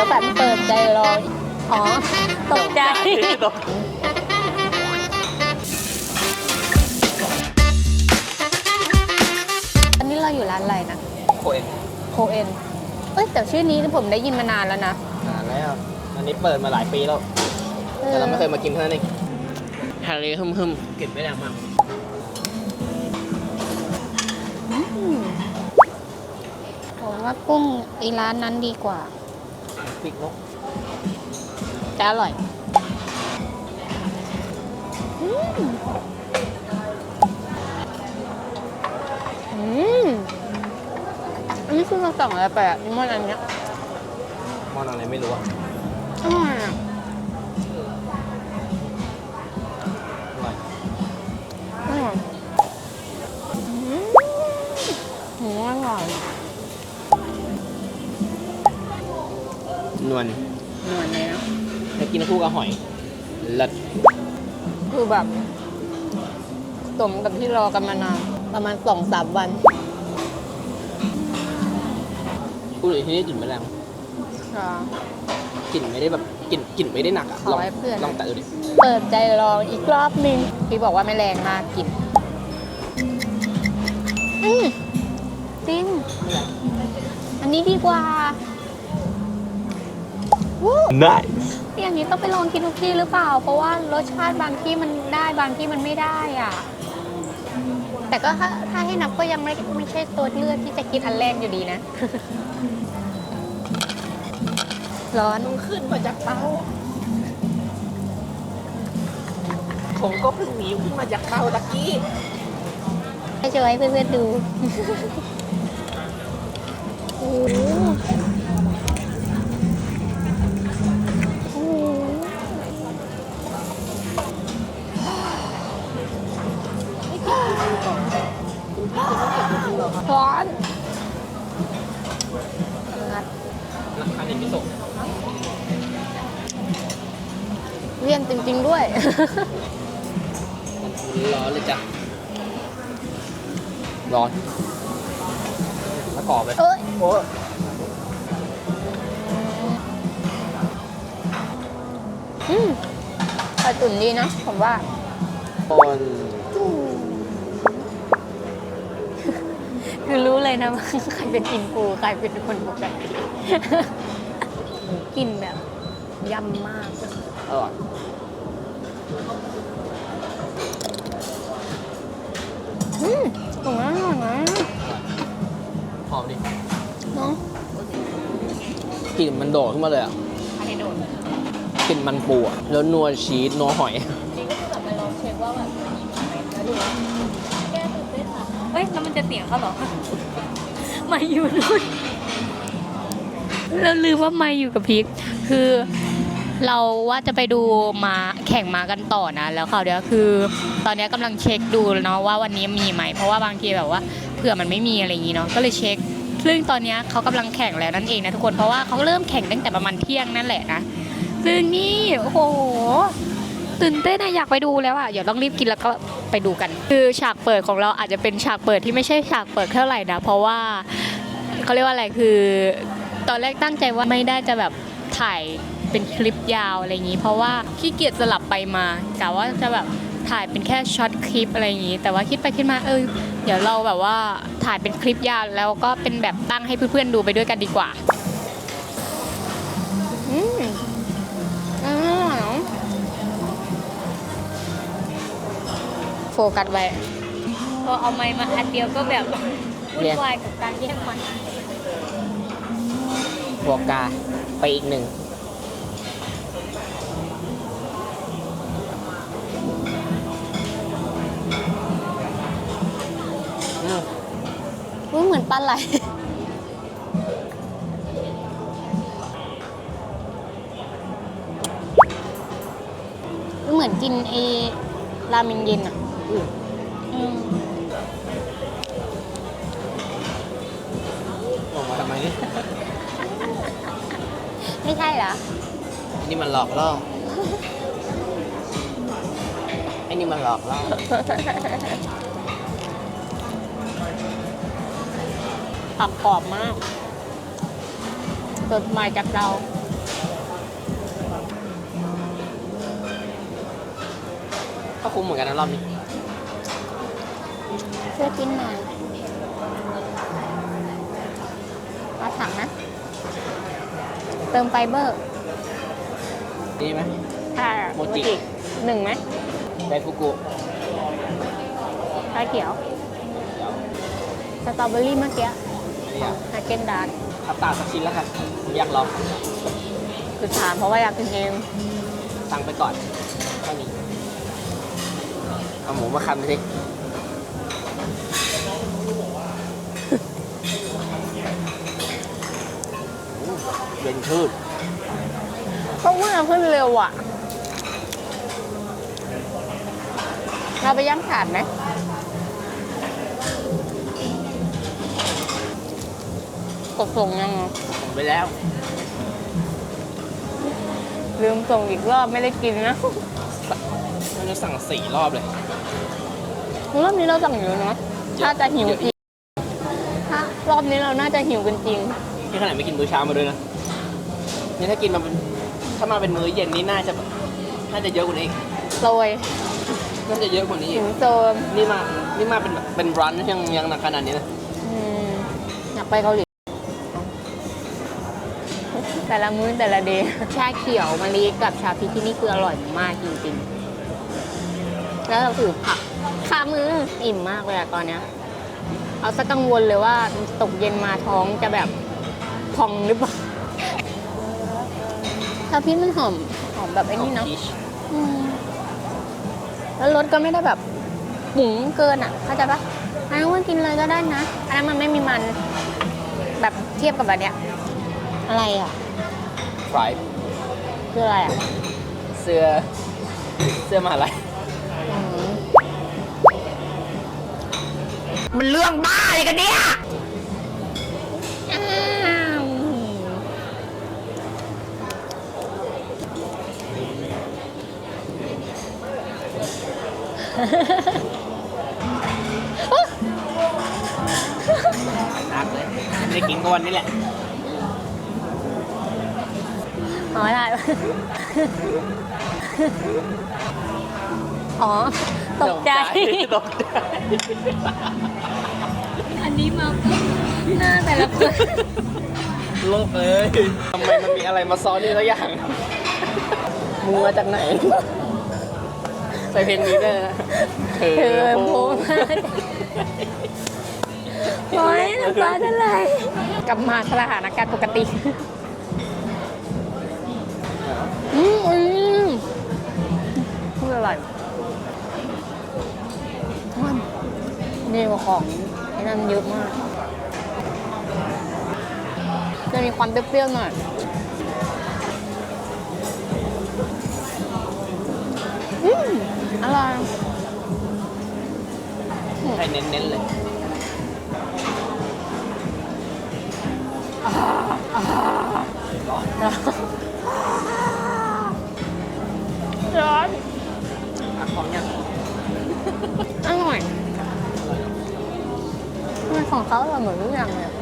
ตี๋ยวฝันเปิดใจรออ๋อ ตกใจ อันนี้เราอยู่ร้านอะไรนะ โคเอ็นโคเอ็น เอ้ยแต่ชื่อนี้ผมได้ยินมานานแล้วนะนานแล้ว อันนี้เปิดมาหลายปีแล้ว แต่เราไม่เคยมากินเท่านั้นเองทะเลหึมหึมๆกลิ่นไม่แรงมากอืมผมว่ากุ้งไอีร้านนั้นดีกว่า พริกนกแต่อร่อยอืมอืมอันนี้คือเราสั่งอะไรไปอะนิมอนอันเนี้ยมอนอะไรไม่รู้อะอร่อยอะ จะกินคู่กับหอยเลิศคือแบบสมกับที่รอกันมานานประมาณสองสามวันพูดถึงที่นี่กลิ่นไม่แรงค่ะ กลิ่นไม่ได้แบบกลิ่นกลิ่นไม่ได้หนักอะขอลองให้เพื่อน ลองแตะดูดิเปิดใจลองอีกรอบหนึงพี่บอกว่าไม่แรงมากกิน อืมจริง อันนี้ดีกว่าวู้ nice อย่างนี้ต้องไปลองกินทุกที่หรือเปล่า เพราะว่ารสชาติบางที่มันได้บางที่มันไม่ได้อะ แต่ก็ถ้าถ้าให้นับก็ยังไม่ไม่ใช่ตัวเลือกที่จะกินอันแรกอยู่ดีนะ ร้อนขึ้นมาจากเตาผมก็เพิ่งหนีขึ้นมาจากเตาตะกี้ให้โชว์ให้เพื่อนๆดู โอ้ ร้อนงัดราคาในมิโซะเวียนจริง ๆ ด้วย ร้อนเลยจ้ะ ร้อน แล้วกรอบเลยเอ้ยโอ้ยอืมไข่ตุ๋นดีนะ ผมว่า คน คือรู้เลยนะว่าใครเป็นอินฟูใครเป็นคนปกติกลินแบบยำมากอร่อยอืมผมว่าอร่อยนะหอมดิเนาะกลิ่นมันโดดขึ้นมาเลยอะอะไรโดนกลิ่นมันปูอะแล้วนัวชีสนัวหอยจริงก็คือแบบไปลองเช็คว่าแบบแล้วดูว่าแก้ตื่นเต้นอะเฮ้ยแล้วมันจะเสียงเขาเหรอไม่อยู่นู่นเราลืมว่าไม่อยู่กับพีคคือเราว่าจะไปดูมาแข่งมากันต่อนะ แล้วคราวเดียวคือ ตอนนี้กำลังเช็คดูเนาะว่าวันนี้มีไหมเพราะว่าบางทีแบบว่าเผื่อมันไม่มีอะไรอย่างงี้เนาะก็เลยเช็คซึ่งตอนนี้เขากำลังแข่งแล้วนั่นเองนะทุกคนเพราะว่าเขาเริ่มแข่งตั้งแต่ประมาณเที่ยงนั่นแหละนะซึ่งนี่โอ้โห ตื่นเต้นอะอยากไปดูแล้วอะเดี๋ยวต้องรีบกินแล้วก็ไปดูกัน คือฉากเปิดของเราอาจจะเป็นฉากเปิดที่ไม่ใช่ฉากเปิดเท่าไหร่นะเพราะว่าเขาเรียกว่าอะไรคือ ตอนแรกตั้งใจว่าไม่ได้จะแบบถ่ายเป็นคลิปยาวอะไรอย่างนี้ เพราะว่าขี้เกียจสลับไปมากะว่าจะแบบถ่ายเป็นแค่ช็อตคลิปอะไรอย่างนี้ แต่ว่าคิดไปคิดมาเออเดี๋ยวเราแบบว่าถ่ายเป็นคลิปยาวแล้วก็เป็นแบบตั้งให้เพื่อนๆดูไปด้วยกันดีกว่า กัสไว้ พอเอาไม้มาอันเดียวก็แบบวุ่นวายกับการแย่งไมันบวกกาไปอีกหนึ่งอืมรู้เหมือนปลาไหลเหมือนกินเอราเมงเย็นอะ อื่นบอกมาทำไมนี่ไม่ใช่เหรอ นี่มันหลอกล่อไอ้นี่มันหลอกล่อผักกรอบมากสดใหม่จากเราก็คุ้มเหมือนกันนะรอบนี้ ช่วยกินหน่อยเอาถังนะ เติมไฟเบอร์ดีไหม ค่ะโมจิ หนึ่งไหมไดฟุกุชาเขียว สตรอเบอรี่เมื่อกี้อันนี้อะฮาเกนดาร์คับตาสักชิ้นแล้วค่ะผมอยากลองคือถามเพราะว่าอยากกินเองสั่งไปก่อนเท่านี้เอาหมูมาคั้นสิ เย็นขึ้นก็ว่าขึ้นเร็วอะ เราไปย่างถาดไหมกดส่งยังอะผมไปแล้ว ลืมส่งอีกรอบไม่ได้กินนะมันจะสั่งสี่รอบเลย รอบนี้เราสั่งอยู่เนาะถ้าจะหิวจริงถ้ารอบนี้เราน่าจะหิวกันจริงนี่ขนาดไม่กินมื้อเช้ามาด้วยนะ นี่ถ้ากินมาเป็นถ้ามาเป็นมื้อเย็นนี่น่าจะแบบน่าจะเยอะกว่านี้อีกโรยน่าจะเยอะกว่านี้อีหิกวโซมนี่มานี่มาเป็นเป็นรันยังยังหนักขนาดนี้นะอืมอยากไปเกาหลี แต่ละมื้อแต่ละเดย์ชาเขียวมะลิกับชาพริกที่นี่คืออร่อยมากจริงๆ แล้วเราถือผักข้ามืออิ่มมากเลยอะตอนเนี้ย เอาสักกังวลเลยว่าตกเย็นมาท้องจะแบบพองหรือเปล่า ชาพริกมันหอมหอมแบบไอ้นี่เนาะของ Peach อืมแล้วรสก็ไม่ได้แบบหุงเกินอะ เข้าใจปะอันนั้นว่ากินเลยก็ได้นะ อันนั้นมันไม่มีมัน แบบเทียบกับแบบเนี้ย อะไรอะฟรายคืออะไรอะ เสื้อ เสื้อมหาลัยอืมมันเรื่องบ้าอะไรกันเนี่ย หนักเลยไม่ได้กินก็วันนี้แหละอ๋อได้ปะอ๋อ ตกใจ ตกใจ อันนี้มาปุ๊บหน้าแต่ละคนโลกเลยทำไมมันมีอะไรมาซ้อนนี่แล้วอย่างมึงมาจากไหน ใส่เพลงนี้ด้วยนะเธอเธอโผล่มาโอ้ยน้ำตาจะไหลกลับมาสถานการณ์ปกติอืมอืมพูดอร่อยมันนี่ของไอ้นั่นเยอะมาก จะมีความเปรี้ยวๆหน่อย อร่อยให้เน้นๆเลยร้อนอะของยังอร่อยทำไมของเขาอร่อยเหมือนทุกอย่างเลยอะ